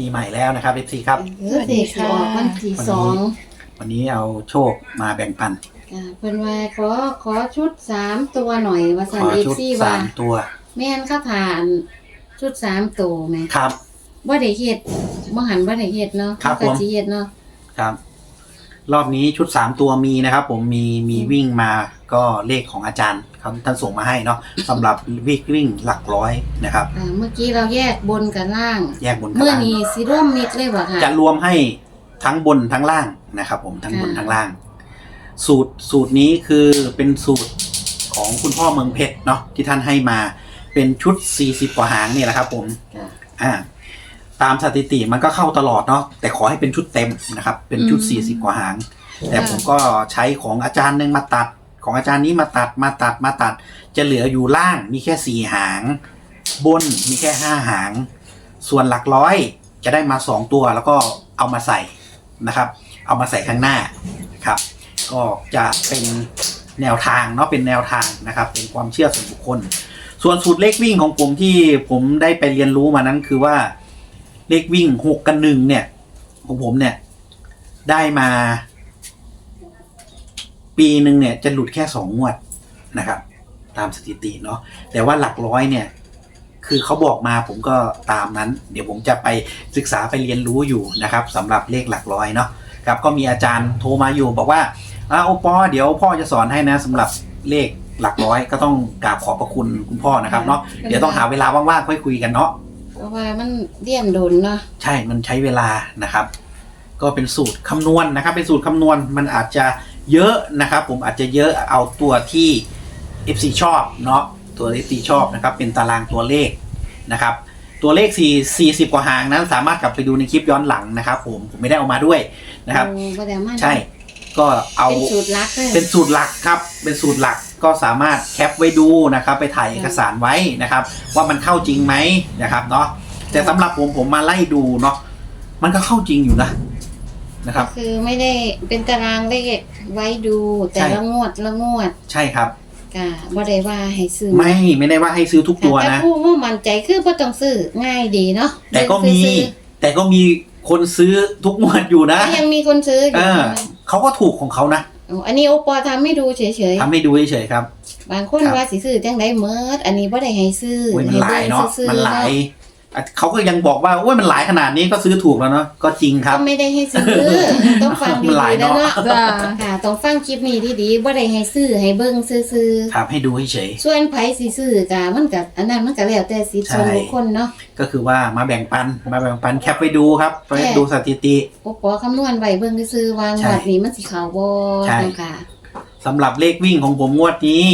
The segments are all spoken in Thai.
ปีใหม่แล้วนะครับ FC ครับ เออเด็กสิออกวันที่สองวันนี้เอาโชคมาแบ่งปัน อ่าเพิ่นว่าขอขอชุดสามตัวหน่อยว่าขสันอเอฟชุดซีสาว่ามตัว แม่นเข้าทานชุดสามตัวไหมครับว่าได้เฮ็ดบ่หันว่าได้เฮ็ดเนาะครับก็ผมสิเฮ็ดเนาะ ครับ รอบนี้ชุดสามตัวมีนะครับ ผมมีมีวิ่งมา ก็เลขของอาจารย์เขาท่านส่งมาให้เนาะสำหรับวิ่งวิ่งหลักร้อยนะครับ อ่าเมื่อกี้เราแยกบนกับล่าง แยกบนกับเมื่อล่างนี้สิร่วมมิดเลยบ่ค่ะ จะรวมให้ทั้งบนทั้งล่างนะครับ ผมทั้งบนค่ะ ทั้งล่าง สูตรสูตรนี้คือเป็นสูตรของคุณพ่อเมืองเพชรเนาะที่ท่านให้มาเป็นชุด 40กว่าหางเนี่ยแหละครับ ผม ค่ะ อ่าตามสถิติมันก็เข้าตลอดเนาะแต่ขอให้เป็นชุดเต็มนะครับ เป็นชุด อืม40 กว่าหาง แต่ผมก็ใช้ของอาจารย์หนึ่งมาตัด ของอาจารย์นี้มาตัดมาตัดมาตัด จะเหลืออยู่ล่างมีแค่สี่หาง บนมีแค่ห้าหาง ส่วนหลักร้อยจะได้มาสองตัวแล้วก็เอามาใส่นะครับ เอามาใส่ข้างหน้าครับ ก็จะเป็นแนวทางเนาะเป็นแนวทางนะครับ เป็นความเชื่อส่วนบุคคล ส่วนสูตรเลขวิ่งของผมที่ผมได้ไปเรียนรู้มานั้นคือว่าเลขวิ่งหกกับหนึ่งเนี่ยของผมเนี่ยได้มา ปีหนึ่งเนี่ยจะหลุดแค่สองงวดนะครับ ตามสถิติเนาะแต่ว่าหลักร้อยเนี่ย คือเขาบอกมาผมก็ตามนั้น เดี๋ยวผมจะไปศึกษาไปเรียนรู้อยู่นะครับสำหรับเลขหลักร้อยเนาะครับก็มีอาจารย์โทรมาอยู่บอกว่าอ้าวโอปอเดี๋ยวพ่อจะสอนให้นะสำหรับเลขหลักร้อยก็ต้องกราบขอบพระคุณคุณพ่อนะครับเนาะเดี๋ยวต้องหาเวลาว่างๆค่อยคุยกันเนาะเพราะว่ามันเลี่ยนโดนเนาะใช่มันใช้เวลานะครับ ก็เป็นสูตรคำนวณนะครับ เป็นสูตรคำนวณมันอาจจะ เยอะนะครับผมอาจจะเยอะเอาตัวที่ FC ชอบเนาะตัว FC ชอบนะครับเป็นตารางตัวเลขนะครับตัวเลข 4 40 กว่าหางนั้นสามารถกลับไปดูในคลิปย้อนหลังนะครับผมผมไม่ได้เอามาด้วยนะครับ โอ้บ่ได้มาใช่ก็เอาเป็นสูตรลักเลยเป็นสูตรหลักครับ เป็นสูตรหลักก็สามารถแคปไว้ดูนะครับ ไปถ่ายเอกสารไว้นะครับ ว่ามันเข้าจริงไหมนะครับเนาะแต่สำหรับผมผมมาไล่ดูเนาะมันก็เข้าจริงอยู่นะ นะครับ คือไม่ได้เป็นตารางเลขไว้ดูแต่ใช่ละงวดละงวดใช่ครับกะบ่ได้ว่าให้ซื้อไม่ไม่ได้ว่าให้ซื้อทุกตัวแต่นะผู้ว่ามั่นใจคือบ่ต้องซื้อง่ายดีเนาะแต่ก็มีซื้อแต่ก็มีคนซื้อทุกงวดอยู่ๆนะก็ยังมีคนซื้ออเอยู่อใช่ไหมเขาก็ถูกของเขานะอ๋ออันนี้โอปอทำให้ดูเฉยทำให้ดูเฉยๆครับๆบางคนครับว่าสิซื้อจังไดเมิดอันนี้บ่ได้ให้ซื้อโอ้ยมันหลายเนาะให้บิ่งซื่อๆมันหลาย อะเขาก็ยังบอกว่าโอ้ยมันหลายขนาดนี้ก็ซื้อถูกแล้วเนาะก็จริงครับ ก็ไม่ได้ให้ซื้อ ต้องฟังมันหลายดีๆนะเนาะเนาะจ้า ค่ะต้องฟังคลิปนี้ดีๆบ่ได้ให้ซื้อให้เบิ่งซื่อทำให้ดูเฉย ๆส่วนไผสิซื้อกะมันก็อันนั้นมันก็แล้วแต่สิทธิ์ส่วนใช่บุคคลเนาะ ๆก็คือว่ามาแบ่งปันมาแบ่งปันแคปไปดูครับไปดูสถิติโอปอคำนวณไว้เบิ่งซื่อๆว่างใช่วดนี้มันสิเข้าบ่ใช่ จังค่ะ สำหรับเลขวิ่งของผมงวดนี้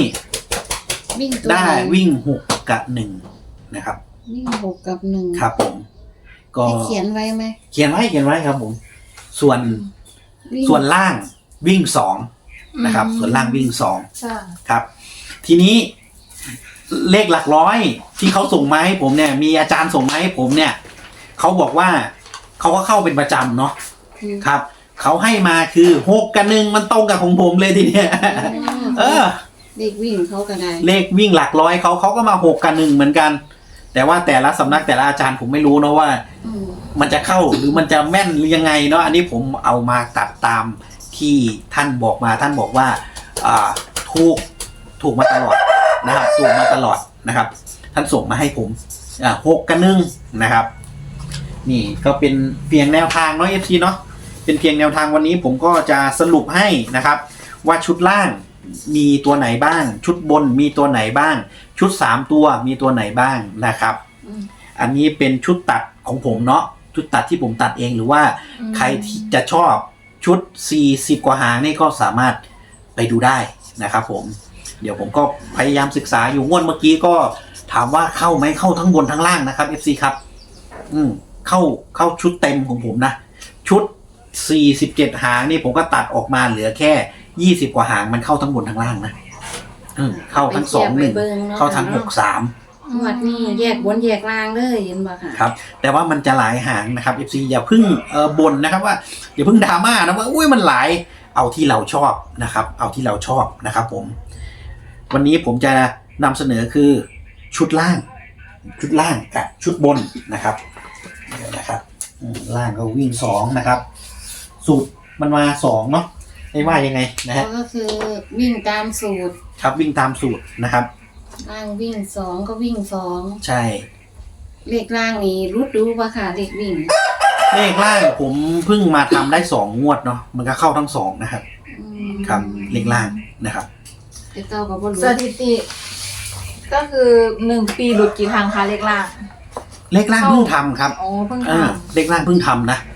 วิ่งตัวได้หนึ่งวิ่งหกกับหนึ่งนะครับ วิ่งหกกับหนึ่งครับผม ก็ให้เขียนไว้ไหมเขียนไว้เขียนไว้ครับผม ส่วนวิ่ง ส่วนล่างวิ่งสองนะครับส่วนล่างวิ่งสองจ้าครับ ทีนี้เลขหลักร้อยที่เขาส่งมาให้ผมเนี่ย มีอาจารย์ส่งมาให้ผมเนี่ยเขาบอกว่าเขาก็เข้าเป็นประจำเนาะอืมครับเขาให้มาคือหกกับหนึ่งมันตรงกับของผมเลยทีเนี้ยเออ เด็กวิ่งเขาก็ได้เลขวิ่งหลักร้อยเขาเขาก็มาหกกับหนึ่งเหมือนกัน แต่ว่าแต่ละสำนักแต่ละอาจารย์ผมไม่รู้เนาะว่า อืมมันจะเข้าหรือมันจะแม่นหรือยังไงเนาะอันนี้ผมเอามาตัดตามที่ท่านบอกมาท่านบอกว่าอ่าถูกถูกมาตลอดนะครับถูกมาตลอดนะครับ ท่านส่งมาให้ผมอ่าหกกับหนึ่งนะครับ นี่ก็เป็นเพียงแนวทางเนาะเอฟซีเนาะเป็นเพียงแนวทางวันนี้ผมก็จะสรุปให้นะครับ ว่าชุดล่าง มีตัวไหนบ้าง ชุดบนมีตัวไหนบ้าง ชุดสามตัวมีตัวไหนบ้างนะครับอืมอันนี้เป็นชุดตัดของผมเนาะชุดตัดที่ผมตัดเองหรือว่าใครที่จะชอบชุด 40 กว่าหางนี่ก็สามารถไปดูได้นะครับผม เดี๋ยวผมก็พยายามศึกษาอยู่งวดเมื่อกี้ก็ถามว่าเข้าไหมเข้าทั้งบนทั้งล่างนะครับ FC ครับ อืมเข้าเข้าชุดเต็มของผมนะ ชุด 47 หางนี่ผมก็ตัดออกมาเหลือแค่ 20กว่าหางมันเข้าทั้งบนทั้งล่างนะอืมเข้าทั้งสองหนึ่งไปทียบไปบิ่นะเข้าทั้งหกสามงวดนี้แยกบนแยกล่างเลยเห็นบ่ค่ะครับ แต่ว่ามันจะหลายหางนะครับ FC อย่าเพึ่งเออบ่นนะครับว่าอย่าเพึ่งดราม่านะว่าอุ้ยมันหลายเอาที่เราชอบนะครับ เอาที่เราชอบนะครับ ผม วันนี้ผมจะนำเสนอคือชุดล่าง ชุดล่างกับชุดบนนะครับเดี๋ยวนะครับอือืมล่างก็วิ่งสองนะครับ สูตรมันมาสองเนาะ ไม่ว่ายังไงนะฮะก็คือวิ่งตามสูตร ครับวิ่งตามสูตรนะครับ ล่างวิ่งสองก็วิ่งสองใช่เลขล่างนี้รุดรู้ปะค่ะเลขวิ่งเลขล่างผมเพิ่งมาทำได้สองงวดเนาะมันก็เข้าทั้งสองนะครับ อืมครับเลขล่างนะครับเลขเก้ากับบนสถิติ ก็คือหนึ่งปีหลุดกี่ครั้งคะเลขล่าง เลขล่างเพิ่งทำครับ อ๋อเพิ่งเอทอเลขล่างเพิ่งทำนะอืม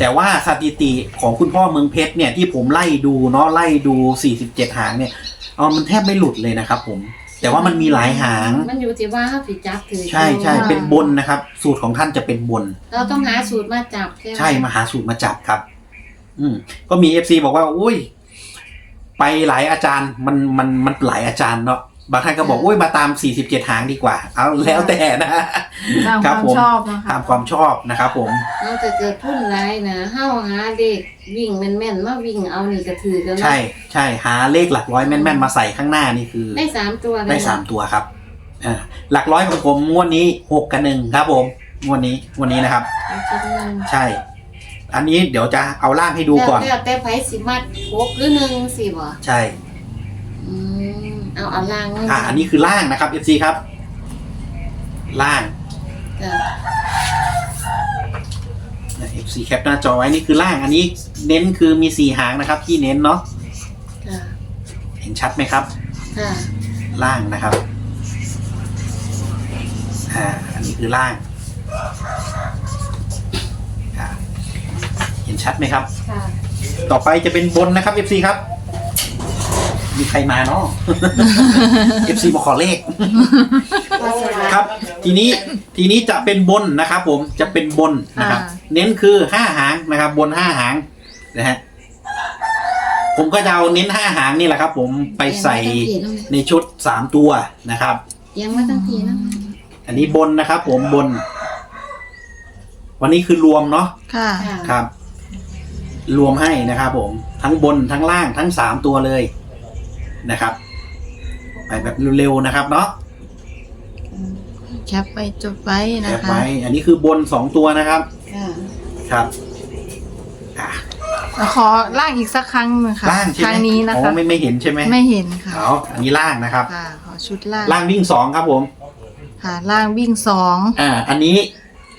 แต่ว่าสถิติของคุณพ่อเมืองเพชรเนี่ยที่ผมไล่ดูเนาะไล่ดู 47 หางเนี่ยเออมันแทบไม่หลุดเลยนะครับผม แต่ว่ามันมีหลายหาง มันอยู่ที่ว่าเขาผิดจับถือใช่ใช่เป็นบนนะครับ สูตรของท่านจะเป็นบน เราต้องหาสูตรมาจับใช่ไหมใช่มาหาสูตรมาจับครับ อืมก็มีเอฟซีบอกว่า อุ้ย ไปหลายอาจารย์มันมันมันหลายอาจารย์เนาะ บางท่านก็บอกอุ้ยมาตาม 47 หางดีกว่า เอาแล้วแต่นะำตามคครับวามผมชอบนะคะตามความชอบนะครับผมเราจะเกิดพุ่นร้ายนะเฮาหาเด็กวิ่งแม่นๆมาวิ่งเอานี่ก็ถือกันใช่ใช่หาเลขหลักร้อยแม่นๆมาใส่ข้างหน้านี่คือ ได้สามตัวเลยได้สามตัวครับอ่าหลักร้อยของผมงวดนี้หกกับหนึ่งครับผมงวดนี้งวดนี้นะครับเอาคิดเงินใช่ อันนี้เดี๋ยวจะเอาล่างให้ดูก่อนแล้วแต่ไผสิมัดครบหรือหนึ่งสิบ่ใช่อืม เอาเอาล่างเงินอ่าอันนี้คือล่างนะครับ FC ครับ ล่าง จ้ะนะ FC แคปหน้าจอไว้นี่คือล่างอันนี้เน้นคือมีสี่หางนะครับ ที่เน้นเนาะค่ะเห็นชัดไหมครับ ค่ะ ล่างนะครับ อ่า อันนี้คือล่างอ่าเห็นชัดไหมครับ ค่ะ ต่อไปจะเป็นบนนะครับ FC ครับ มีใครมาเนาะ FC มาขอเลขว่าสลัครับ ทีนี้ทีนี้จะเป็นบนนะครับผมจะเป็นบนนะครับเน้นคือห้าหางนะครับ บนห้าหางนะฮะผมก็จะเอาเน้นห้าหางนี่แหละครับ ผมไปใส่ในชุดสามตัวนะครับ ยังไม่ตั้งทีนะอันนี้บนนะครับ ผมบน วันนี้คือรวมเนาะค่ะค่ะ ครับ รวมให้นะครับผมทั้งบนทั้งล่างทั้งสามตัวเลย นะครับ ไปแบบเร็วๆนะครับเนาะแคปไปจดไว้แคนะปคะไว้อันนี้คือบนสองตัวนะครับค่ะครับอะขอล่างอีกสักครั้งหนึงค่ะล่างใช่คไหมรั้งนี้นะอ๋คะอไม่ไม่เห็นใช่ไหมไม่เห็นค่ะเอาอันนี้ล่างนะครับ ค่ะขอชุดล่างล่างวิ่งสองครับผม ค่ะล่างวิ่งสองอ่า อันนี้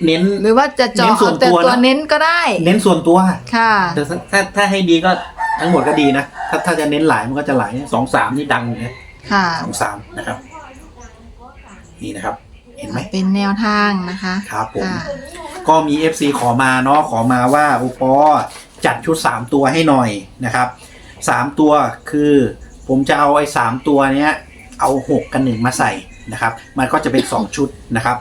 เน้น หรือว่าจะเจาะเน้นส่วนเอาแต่ตัวนะ ตัวเน้นก็ได้ เน้นส่วนตัวค่ะ แต่ถ้าถ้าถ้าให้ดีก็ ทั้งหมดก็ดีนะ ถ้าถ้าจะเน้นหลายมันก็จะหลายสองสามนี่ดังนะค่ะ สองสามนะครับ นี่นะครับ เห็นไหมเป็นแนวทางนะคะครับผมค่ะก็มี FC ขอมาเนาะขอมาว่าอุปอจัดชุดสามตัวให้หน่อยนะครับสามตัวคือผมจะเอาไอ้สามตัวเนี้ยเอาหกกันหนึ่งมาใส่นะครับ มันก็จะเป็นสองชุดนะครับ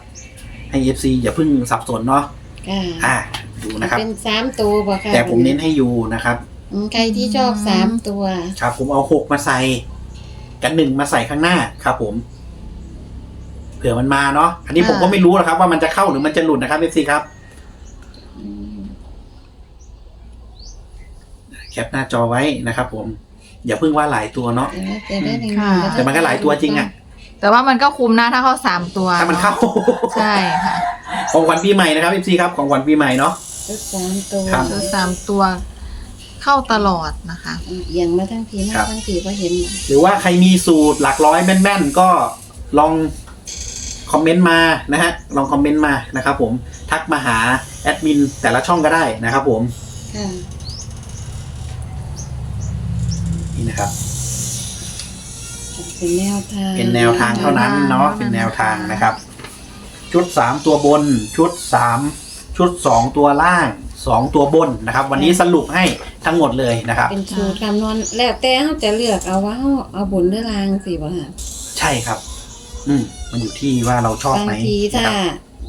ให้ FC อย่าเพิ่งสับสนเนาะค่ะอ่าดูนะครับ เป็นสามตัวบ่ค่ะแต่ผมเน้นให้อยู่นะครับ อืมใครที่ชอบสามตัว ครับผมเอาหกมาใส่ กันหนึ่งมาใส่ข้างหน้าครับผม เผื่อมันมาเนาะอันนี้ผมก็ไม่รู้หรอกครับ ว่ามันจะเข้าหรือมันจะหลุดนะครับ FC ครับ อืมแคปหน้าจอไว้นะครับ ผม อย่าเพิ่งว่าหลายตัวเนาะ แต่ได้หนึ่งค่ะ แต่มันก็หลายตัวจริงอะ แต่ว่ามันก็คุ้มนะถ้าเข้าสามตัวถ้ามันเข้า ใช่ค่ะ ของขวัญปีใหม่นะครับ FC ครับ ของขวัญปีใหม่เนาะ ชุดสามตัวครับ ชุดสามตัว เข้าตลอดนะคะอืมเอียงมาทั้งทีมาทั้งทีก็เห็นหรือว่าใครมีสูตรหลักร้อยแม่นๆ ก็ลองคอมเมนต์มานะฮะลองคอมเมนต์มานะครับผมทักมาหาแอดมินแต่ละช่องก็ได้นะครับผม ค่ะนี่นะครับ เป็นแนวทางเป็นแนวทางเท่านั้นเนาะเป็นแนวทางนะครับ ชุดสามตัวบนชุดสามชุดสองตัวล่าง สองตัวบนนะครับ วันนี้สรุปให้ทั้งหมดเลยนะครับ เป็นสูตรคำนวณแล้วแต่เขาจะเลือกเอาว่าเขาเอาบนหรือลางสิบ่ค่ะใช่ครับ อืมมันอยู่ที่ว่าเราชอบบางไหมทีนะถ้าครับ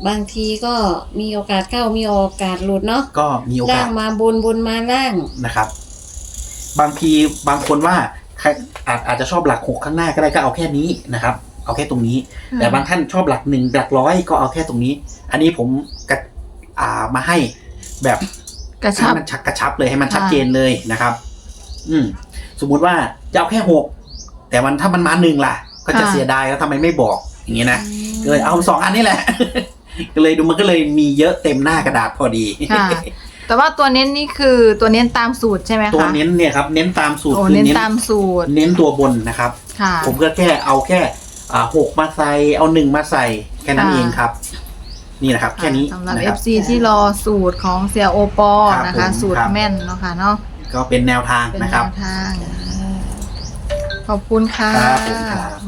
บางทีก็มีโอกาสเข้ามีโอกาสหลุดเนาะก็มีโอล่ากาสงมาบนบนมาล่าง นะครับ บางทีบางคนว่าใครอาจอาจจะชอบหลักหกข้างหน้าก็ได้ก็เอาแค่นี้นะครับ เอาแค่ตรงนี้ อืม แต่บางท่านชอบหลักหนึ่งหลักร้อยก็เอาแค่ตรงนี้ อันนี้ผมกระอ่ามาให้ แบบกระให้ชับมันชักกระชับเลยให้มันค่ะชัดเจนเลยนะครับ อืม สมมุติว่าจะเอาแค่หกแต่มันถ้ามันมาหนึ่งล่ะ ก็จะเสียดายแล้วทำไมไม่บอก อย่างนี้นะเลยเอาสองอันนี้แหละ ก็เลยดูมันก็เลยมีเยอะเต็มหน้ากระดาษพอดีค่ะแต่ว่าตัวเน้นนี่คือตัวเน้นตามสูตรใช่ไหมคะตัวเน้นเนี่ยครับเน้นตามสูตรโอ้คือเน้นเน้นตามสูตร เน้นตัวบนนะครับค่ะผมก็แค่เอาแค่อ่าหกมาใส่เอาหนึ่งมาใส่แค่นั้นค่ะเองครับ นี่นะครับ แค่นี้สำหรับ นะครับ FC ที่รอสูตรของเสียโอปอครับนะคะ ผมสูตรครับ แม่นเนาะค่ะเนาะก็เป็นแนวทางเป็นนะแนครับ วทาง ขอบคุณค่ะ ครับผมครับ